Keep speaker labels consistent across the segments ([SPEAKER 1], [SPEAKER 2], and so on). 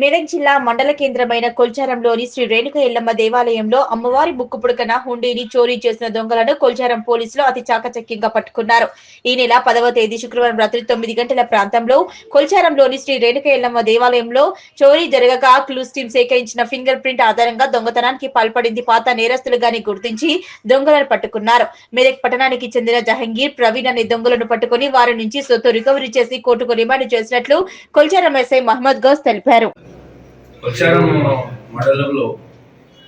[SPEAKER 1] మెదక్ జిల్లా మండల కేంద్రమైన కొల్చారంలోని శ్రీ రేణుక ఎల్లమ్మ దేవాలయంలో అమ్మవారి బుక్కు పుడకన హుండీని చోరీ చేసిన దొంగలను కొల్చారం పోలీసులు అతి చాకచక్యంగా పట్టుకున్నారు. ఈ నెల పదవ తేదీ శుక్రవారం రాత్రి తొమ్మిది గంటల ప్రాంతంలో కొల్చారంలోని శ్రీ రేణుక ఎల్లమ్మ దేవాలయంలో చోరీ జరగగా క్లూస్ టీం సేకరించిన ఫింగర్ ప్రింట్ ఆధారంగా దొంగతనానికి పాల్పడింది. పాత నేరస్తులుగాని గుర్తించి దొంగలను పట్టుకున్నారు. మెదక్ పట్టణానికి చెందిన జహంగీర్ ప్రవీణ్ అనే దొంగలను పట్టుకుని వారి నుంచి సొత్తు రికవరీ చేసి కోర్టుకు రిమాండ్ చేసినట్లు కొల్చారం ఎస్ఐ మహమ్మద్ గౌస్ తెలిపారు.
[SPEAKER 2] కొల్చారం మండలంలో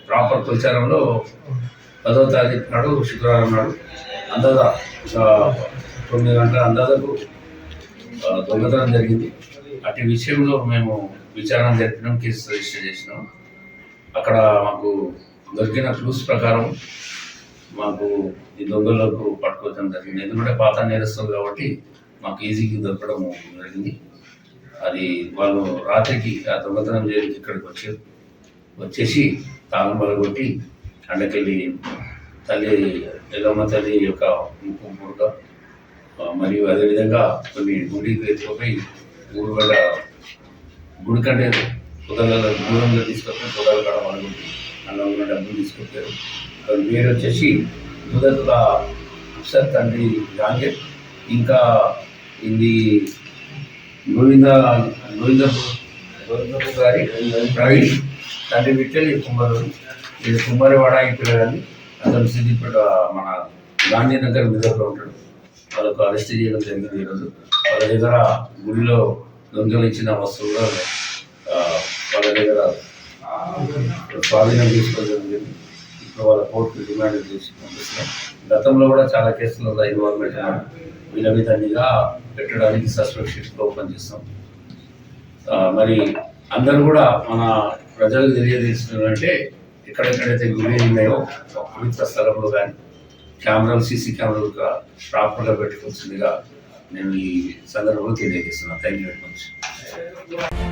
[SPEAKER 2] ప్రాపర్ కొల్చారంలో పదో తారీఖు నాడు శుక్రవారం నాడు అందాజ తొమ్మిది గంటల అందాజకు దొంగతనం జరిగింది. అటు విషయంలో మేము విచారణ జరిపినాం కేసు రిజిస్టర్ చేసినాం. అక్కడ మాకు దొరికిన క్లూస్ ప్రకారం మాకు ఈ దొంగలకు పట్టుకోవడం జరిగింది. ఎందుకంటే పాత నేరస్తుంది కాబట్టి మాకు ఈజీగా దొరకడం జరిగింది. అది వాళ్ళు రాత్రికి ఆ దొంగతనం చేయడానికి ఇక్కడికి వచ్చారు వచ్చేసి తాళం పగలగొట్టి అండకెళ్ళి తల్లి ఎల్లమ్మ తల్లి యొక్క ముక్కు ముడక మరియు అదేవిధంగా కొన్ని గుడికి ఎత్తుకుపోయి ఊరు గుడి కంటే పొదల దూరంలో తీసుకొచ్చి పొదల కాడ పగలగొట్టి అందులో ఉన్న డబ్బులు తీసుకొచ్చారు. దాని పేరు వచ్చేసి మొదట అప్సర్ తండ్రి జాంగీర్ ఇంకా ఇది గోవింద గోవింద గోవిందపు గారి ప్రవీణ్ తండ్రి విట్టెల్ కుమారు ఇది కుమారివాడ ఈ పిల్లగాని అతను సిద్దిపేట మన గాంధీనగర్ మీదలో ఉంటాడు. వాళ్ళకు అరెస్ట్ చేయడం జరిగింది ఈరోజు వాళ్ళ దగ్గర గుడిలో దొంగలించిన వస్తువులు వాళ్ళ దగ్గర స్వాధీనం తీసుకోవడం జరిగింది. ఇప్పుడు వాళ్ళ కోర్టు డిమాండ్ చేసి పంపిస్తున్నాం గతంలో కూడా చాలా కేసులు ఇన్వాల్వ్మెంట్ ఉన్నారు వీళ్ళ మీద నిఘా పెట్టడానికి సస్పెక్ట్ ఓపెన్ చేస్తాం. మరి అందరూ కూడా మన ప్రజలకు తెలియజేస్తున్నారంటే ఎక్కడెక్కడైతే గుడి ఉన్నాయో పవిత్ర స్థలంలో కానీ కెమెరాలు సీసీ కెమెరాలు ప్రాపర్గా పెట్టుకోవాల్సిందిగా నేను ఈ సందర్భంలో తెలియజేస్తున్నాను. Thank you very much.